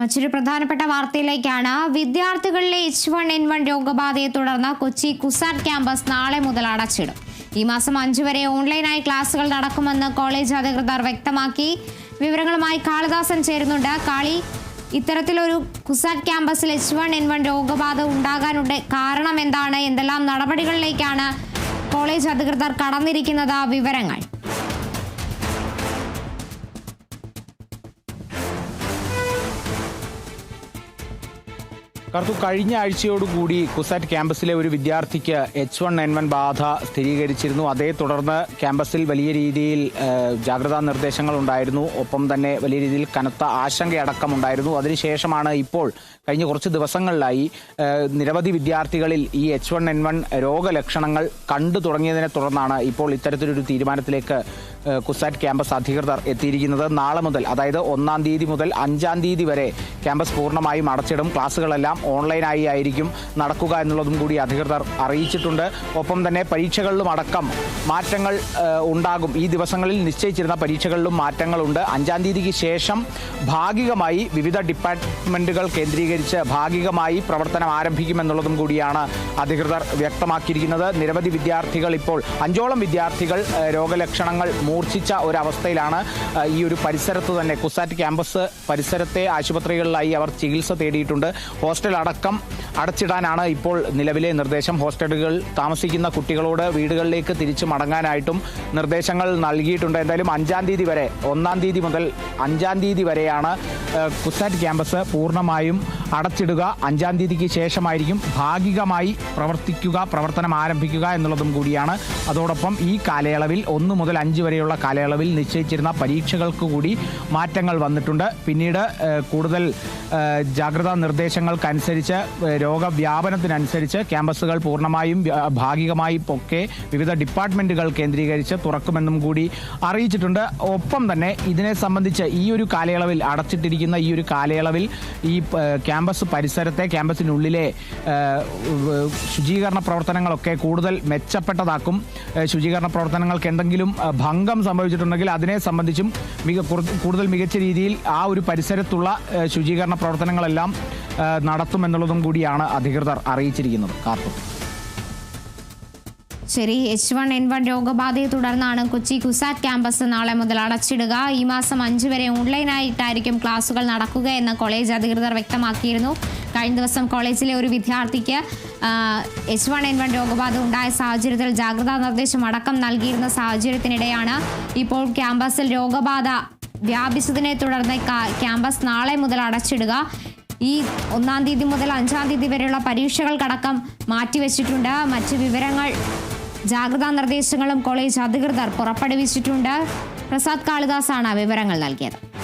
മറ്റൊരു പ്രധാനപ്പെട്ട വാർത്തയിലേക്കാണ്. വിദ്യാർത്ഥികളിലെ എച്ച് വൺ എൻ വൺ രോഗബാധയെ തുടർന്ന് കൊച്ചി കുസാറ്റ് ക്യാമ്പസ് നാളെ മുതൽ അടച്ചിടും ഈ മാസം അഞ്ചു വരെ ഓൺലൈനായി ക്ലാസുകൾ നടക്കുമെന്ന് കോളേജ് അധികൃതർ വ്യക്തമാക്കി. വിവരങ്ങളുമായി കാളിദാസൻ ചേരുന്നുണ്ട്. കാളി ഇത്തരത്തിലൊരു കുസാറ്റ് ക്യാമ്പസിൽ എച്ച് വൺ എൻ വൺ രോഗബാധ ഉണ്ടാകാനുണ്ട് കാരണം എന്താണ് എന്തെല്ലാം നടപടികളിലേക്കാണ് കോളേജ് അധികൃതർ കടന്നിരിക്കുന്നത്? വിവരങ്ങൾ. കർത്തു കഴിഞ്ഞ ആഴ്ചയോടുകൂടി കുസാറ്റ് ക്യാമ്പസിലെ ഒരു വിദ്യാർത്ഥിക്ക് എച്ച് വൺ എൻ വൺ ബാധ സ്ഥിരീകരിച്ചിരുന്നു. അതേ തുടർന്ന് ക്യാമ്പസിൽ വലിയ രീതിയിൽ ജാഗ്രതാ നിർദ്ദേശങ്ങൾ ഉണ്ടായിരുന്നു ഒപ്പം തന്നെ വലിയ രീതിയിൽ കനത്ത ആശങ്കയടക്കം ഉണ്ടായിരുന്നു. അതിനുശേഷമാണ് ഇപ്പോൾ കഴിഞ്ഞ കുറച്ച് ദിവസങ്ങളിലായി നിരവധി വിദ്യാർത്ഥികളിൽ ഈ എച്ച് വൺ എൻ വൺ രോഗലക്ഷണങ്ങൾ കണ്ടു തുടങ്ങിയതിനെ തുടർന്നാണ് ഇപ്പോൾ ഇത്തരത്തിലൊരു തീരുമാനത്തിലേക്ക് കുസാറ്റ് ക്യാമ്പസ് അധികൃതർ എത്തിയിരിക്കുന്നത്. നാളെ മുതൽ അതായത് ഒന്നാം തീയതി മുതൽ അഞ്ചാം തീയതി വരെ ക്യാമ്പസ് പൂർണമായും അടച്ചിടും. ക്ലാസ്സുകളെല്ലാം ഓൺലൈനായി ആയിരിക്കും നടക്കുക എന്നുള്ളതും കൂടി അധികൃതർ അറിയിച്ചിട്ടുണ്ട്. ഒപ്പം തന്നെ പരീക്ഷകളിലും അടക്കം മാറ്റങ്ങൾ ഉണ്ടാകും. ഈ ദിവസങ്ങളിൽ നിശ്ചയിച്ചിരുന്ന പരീക്ഷകളിലും മാറ്റങ്ങളുണ്ട്. അഞ്ചാം തീയതിക്ക് ശേഷം ഭാഗികമായി വിവിധ ഡിപ്പാർട്ട്മെന്റുകൾ കേന്ദ്രീകരിച്ച് ഭാഗികമായി പ്രവർത്തനം ആരംഭിക്കുമെന്നുള്ളതും കൂടിയാണ് അധികൃതർ വ്യക്തമാക്കിയിരിക്കുന്നത്. നിരവധി വിദ്യാർത്ഥികൾ ഇപ്പോൾ അഞ്ചോളം വിദ്യാർത്ഥികൾ രോഗലക്ഷണങ്ങൾ മൂർച്ഛിച്ച ഒരവസ്ഥയിലാണ്. ഈ ഒരു പരിസരത്ത് തന്നെ കുസാറ്റ് ക്യാമ്പസ് പരിസരത്തെ ആശുപത്രികളിലായി അവർ ചികിത്സ തേടിയിട്ടുണ്ട്. ഹോസ്റ്റൽ അടക്കം അടച്ചിടാനാണ് ഇപ്പോൾ നിലവിലെ നിർദ്ദേശം. ഹോസ്റ്റലുകൾ താമസിക്കുന്ന കുട്ടികളോട് വീടുകളിലേക്ക് തിരിച്ചു മടങ്ങാനായിട്ടും നിർദ്ദേശങ്ങൾ നൽകിയിട്ടുണ്ട്. എന്തായാലും അഞ്ചാം തീയതി വരെ ഒന്നാം തീയതി മുതൽ അഞ്ചാം തീയതി വരെയാണ് കുസാറ്റ് ക്യാമ്പസ് പൂർണമായും അടച്ചിടുക. അഞ്ചാം തീയതിക്ക് ശേഷമായിരിക്കും ഭാഗികമായി പ്രവർത്തിക്കുക പ്രവർത്തനം ആരംഭിക്കുക എന്നുള്ളതും കൂടിയാണ്. അതോടൊപ്പം ഈ കാലയളവിൽ ഒന്ന് മുതൽ അഞ്ച് വരെയുള്ള കാലയളവിൽ നിശ്ചയിച്ചിരുന്ന പരീക്ഷകൾക്ക് കൂടി മാറ്റങ്ങൾ വന്നിട്ടുണ്ട്. പിന്നീട് കൂടുതൽ ജാഗ്രതാ നിർദ്ദേശങ്ങൾക്കനുസരിച്ച് രോഗവ്യാപനത്തിനനുസരിച്ച് ക്യാമ്പസുകൾ പൂർണമായും ഭാഗികമായി ഒക്കെ വിവിധ ഡിപ്പാർട്ട്മെന്റുകൾ കേന്ദ്രീകരിച്ച് തുറക്കുമെന്നും കൂടി അറിയിച്ചിട്ടുണ്ട്. ഒപ്പം തന്നെ ഇതിനെ സംബന്ധിച്ച് ഈ ഒരു കാലയളവിൽ അടച്ചിട്ടിരിക്കുന്ന ഈ ഒരു കാലയളവിൽ ഈ ക്യാമ്പസ് പരിസരത്തെ ക്യാമ്പസിനുള്ളിലെ ശുചീകരണ പ്രവർത്തനങ്ങളൊക്കെ കൂടുതൽ മെച്ചപ്പെട്ടതാക്കും. ശുചീകരണ പ്രവർത്തനങ്ങൾക്ക് എന്തെങ്കിലും ഭംഗം സംഭവിച്ചിട്ടുണ്ടെങ്കിൽ അതിനെ സംബന്ധിച്ചും മിക കൂടുതൽ മികച്ച രീതിയിൽ ആ ഒരു പരിസരത്തുള്ള ശുചീകരണ പ്രവർത്തനങ്ങളെല്ലാം നടത്തുമെന്നുള്ളതും കൂടിയാണ് അധികൃതർ അറിയിച്ചിരിക്കുന്നത്. കാർത്തും ശരി എച്ച് വൺ എൻ വൺ രോഗബാധയെ തുടർന്നാണ് കൊച്ചി കുസാറ്റ് ക്യാമ്പസ് നാളെ മുതൽ അടച്ചിടുക. ഈ മാസം അഞ്ച് വരെ ഓൺലൈനായിട്ടായിരിക്കും ക്ലാസുകൾ നടക്കുക എന്ന് കോളേജ് അധികൃതർ വ്യക്തമാക്കിയിരുന്നു. കഴിഞ്ഞ ദിവസം കോളേജിലെ ഒരു വിദ്യാർത്ഥിക്ക് എച്ച് വൺ എൻ വൺ രോഗബാധ ഉണ്ടായ സാഹചര്യത്തിൽ ജാഗ്രതാ നിർദ്ദേശം അടക്കം നൽകിയിരുന്ന സാഹചര്യത്തിനിടെയാണ് ഇപ്പോൾ ക്യാമ്പസിൽ രോഗബാധ വ്യാപിച്ചതിനെ തുടർന്ന് ക്യാമ്പസ് നാളെ മുതൽ അടച്ചിടുക. ഈ ഒന്നാം തീയതി മുതൽ അഞ്ചാം തീയതി വരെയുള്ള പരീക്ഷകൾക്കടക്കം മാറ്റിവെച്ചിട്ടുണ്ട്. മറ്റ് വിവരങ്ങൾ ജാഗ്രതാ നിർദ്ദേശങ്ങളും കോളേജ് അധികൃതർ പുറപ്പെടുവിച്ചിട്ടുണ്ട്. പ്രസാദ് കാളിദാസാണ് വിവരങ്ങൾ നൽകിയത്.